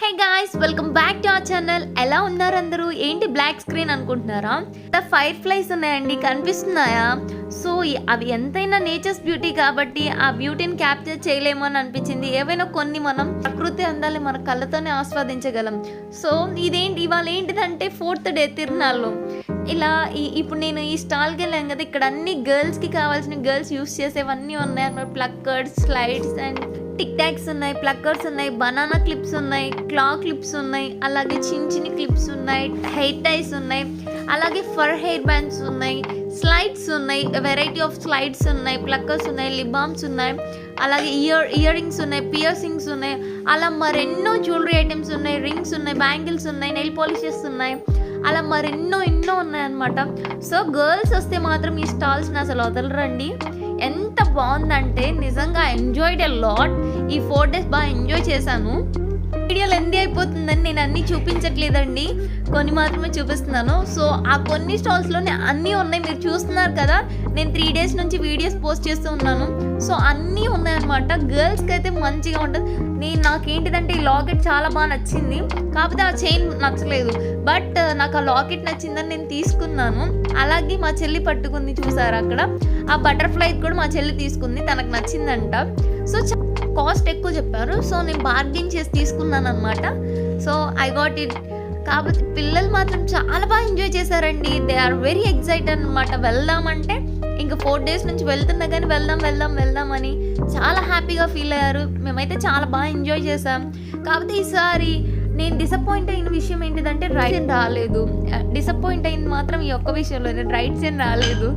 Hey guys welcome back to our channel ఎలా ఉన్నారు అందరూ? ఏంటి బ్లాక్ స్క్రీన్ అనుకుంటున్నారా? ఫైర్ ఫ్లైస్ ఉన్నాయండి కనిపిస్తున్నాయా? సో అవి ఎంతైనా నేచర్స్ బ్యూటీ కాబట్టి ఆ బ్యూటీని క్యాప్చర్ చేయలేమో అని అనిపించింది. ఏవైనా కొన్ని మనం ప్రకృతి అందాలి మన కళ్ళతోనే ఆస్వాదించగలం. సో ఇదేంటి? ఇవాళ ఏంటిదంటే ఫోర్త్ డే తిరునాళ్ళు. ఇలా ఈ- ఇప్పుడు నేను ఈ స్టాల్కి వెళ్ళాను కదా ఇక్కడ అన్ని గర్ల్స్కి కావాల్సిన గర్ల్స్ యూస్ చేసేవన్నీ ఉన్నాయి అన్నమాట. Pluckers slides and tic tacs ఉన్నాయి ప్లక్కర్స్ ఉన్నాయి బనానా క్లిప్స్ ఉన్నాయి క్లా క్లిప్స్ ఉన్నాయి అలాగే చిన్న చిన్న క్లిప్స్ ఉన్నాయి హెయిర్ టైస్ ఉన్నాయి అలాగే ఫర్ హెయిర్ బ్యాండ్స్ ఉన్నాయి స్లైడ్స్ ఉన్నాయి వెరైటీ ఆఫ్ స్లైడ్స్ ఉన్నాయి ప్లక్కర్స్ ఉన్నాయి లిబామ్స్ ఉన్నాయి అలాగే ఇయర్ ఇయర్ రింగ్స్ ఉన్నాయి పియర్సింగ్స్ ఉన్నాయి అలా మరెన్నో జ్యువెలరీ ఐటమ్స్ ఉన్నాయి రింగ్స్ ఉన్నాయి బ్యాంగిల్స్ ఉన్నాయి నెయిల్ పాలిషెస్ ఉన్నాయి. అలా మరెన్నో ఎన్నో ఉన్నాయన్నమాట. సో గర్ల్స్ వస్తే మాత్రం ఈ స్టాల్స్ని అసలు వదలరండి. ఎంత బాగుందంటే నిజంగా ఎంజాయ్డ్ ఎ లాట్ ఈ ఫోర్ డేస్ బాగా ఎంజాయ్ చేశాను. వీడియోలు ఎంది అయిపోతుందని నేను అన్నీ చూపించట్లేదండి. కొన్ని మాత్రమే చూపిస్తున్నాను. సో ఆ కొన్ని స్టాల్స్లోనే అన్నీ ఉన్నాయి. మీరు చూస్తున్నారు కదా నేను త్రీ డేస్ నుంచి వీడియోస్ పోస్ట్ చేస్తూ ఉన్నాను. సో అన్నీ ఉన్నాయన్నమాట. గర్ల్స్కి అయితే మంచిగా ఉంటుంది. నేను నాకేంటిదంటే ఈ లాకెట్ చాలా బాగా నచ్చింది. కాకపోతే ఆ చైన్ నచ్చలేదు. బట్ నాకు ఆ లాకెట్ నచ్చిందని నేను తీసుకున్నాను. అలాగే మా చెల్లి పట్టుకుంది చూసారు అక్కడ? ఆ బటర్ఫ్లై కూడా మా చెల్లి తీసుకుంది. తనకు నచ్చిందంట. సో కాస్ట్ ఎక్కువ చెప్పారు. సో నేను బార్గెన్ చేసి తీసుకున్నాను అనమాట సో ఐ గాట్ ఇట్ కాబట్టి పిల్లలు మాత్రం చాలా బాగా ఎంజాయ్ చేశారండి. దే ఆర్ వెరీ ఎక్సైటెడ్ అనమాట వెళ్దామంటే ఇంకా ఫోర్ డేస్ నుంచి వెళ్తున్నా కానీ వెళ్దాం వెళ్దాం వెళ్దాం అని చాలా హ్యాపీగా ఫీల్ అయ్యారు. మేమైతే చాలా బాగా ఎంజాయ్ చేసాం కాకపోతే ఈసారి నేను డిసప్పాయింట్ అయిన విషయం ఏంటిదంటే రైడ్స్ ఏం రాలేదు. డిసప్పాయింట్ అయింది మాత్రం ఈ ఒక్క విషయంలోనే. రైడ్స్ ఏం రాలేదు.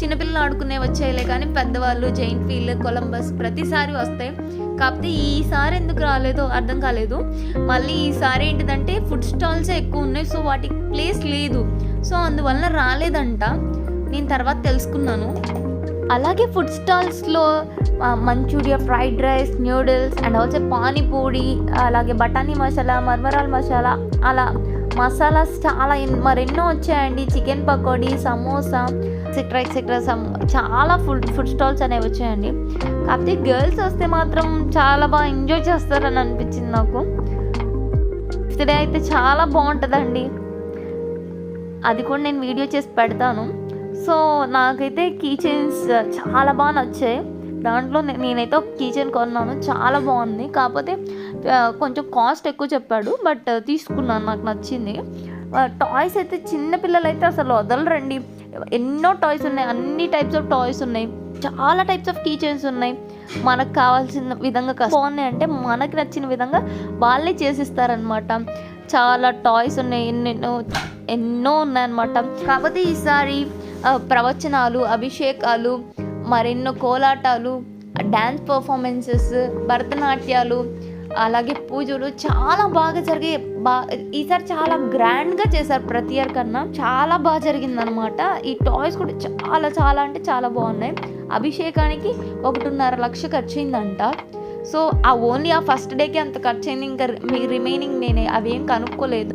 చిన్నపిల్లలు ఆడుకునే వచ్చేయలే కానీ పెద్దవాళ్ళు జైంట్ వీల్ కొలంబస్ ప్రతిసారి వస్తాయి. కాకపోతే ఈసారి ఎందుకు రాలేదో అర్థం కాలేదు. మళ్ళీ ఈసారి ఏంటిదంటే ఫుడ్ స్టాల్సే ఎక్కువ ఉన్నాయి. సో వాటికి ప్లేస్ లేదు. సో అందువలన రాలేదంట. నేను తర్వాత తెలుసుకున్నాను. అలాగే food స్టాల్స్లో Manchuria fried rice noodles and also panipuri అలాగే బఠానీ మసాలా మర్మరాల్ మసాలా అలా మసాలాస్ చాలా ఎన్- మరెన్నో వచ్చాయండి. Chicken pakodi samosa etcetera etcetera some చాలా ఫుడ్ ఫుడ్ స్టాల్స్ అనేవి వచ్చాయండి. కాకపోతే గర్ల్స్ వస్తే మాత్రం చాలా బాగా ఎంజాయ్ చేస్తారని అనిపించింది నాకు. ఫిఫ్త్ డే అయితే చాలా బాగుంటుందండి. అది కూడా నేను వీడియో చేసి పెడతాను. సో నాకైతే కీచెన్స్ uh, చాలా బాగా నచ్చాయి. దాంట్లో నేనైతే ఒక కీ కొన్నాను. చాలా బాగుంది. కాకపోతే uh, కొంచెం కాస్ట్ ఎక్కువ చెప్పాడు బట్ uh, తీసుకున్నాను. నాకు నచ్చింది. టాయ్స్ అయితే చిన్నపిల్లలు అయితే అసలు వదలరండి. ఎన్నో టాయ్స్ ఉన్నాయి. అన్ని టైప్స్ ఆఫ్ టాయ్స్ ఉన్నాయి. చాలా టైప్స్ ఆఫ్ కీచైన్స్ ఉన్నాయి. మనకు కావాల్సిన విధంగా కా- బాగున్నాయి. అంటే మనకి నచ్చిన విధంగా వాళ్ళే చేసిస్తారనమాట చాలా టాయ్స్ ఉన్నాయి. ఎన్నెన్నో ఎన్నో ఉన్నాయన్నమాట. కాకపోతే ఈసారి ప్రవచనాలు అభిషేకాలు మరెన్నో కోలాటాలు డ్యాన్స్ పర్ఫార్మెన్సెస్ భరతనాట్యాలు అలాగే పూజలు చాలా బాగా జరిగే బా ఈసారి చాలా గ్రాండ్గా చేశారు. ప్రతి ఇయర్ కన్నా చాలా బాగా జరిగిందనమాట ఈ టాయ్స్ కూడా చాలా చాలా అంటే చాలా బాగున్నాయి. అభిషేకానికి ఒకటిన్నర లక్ష ఖర్చు అయిందంట సో ఆ ఓన్లీ ఆ ఫస్ట్ డేకి అంత ఖర్చు అయింది ఇంకా మీ రిమైనింగ్ నేనే. అవేం కనుక్కోలేదు.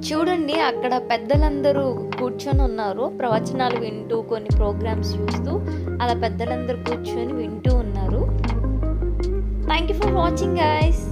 చూడండి అక్కడ పెద్దలందరూ కూర్చొని ఉన్నారు. ప్రవచనాలు వింటూ కొన్ని ప్రోగ్రామ్స్ చూస్తూ అలా పెద్దలందరూ కూర్చొని వింటూ ఉన్నారు. Thank you for watching guys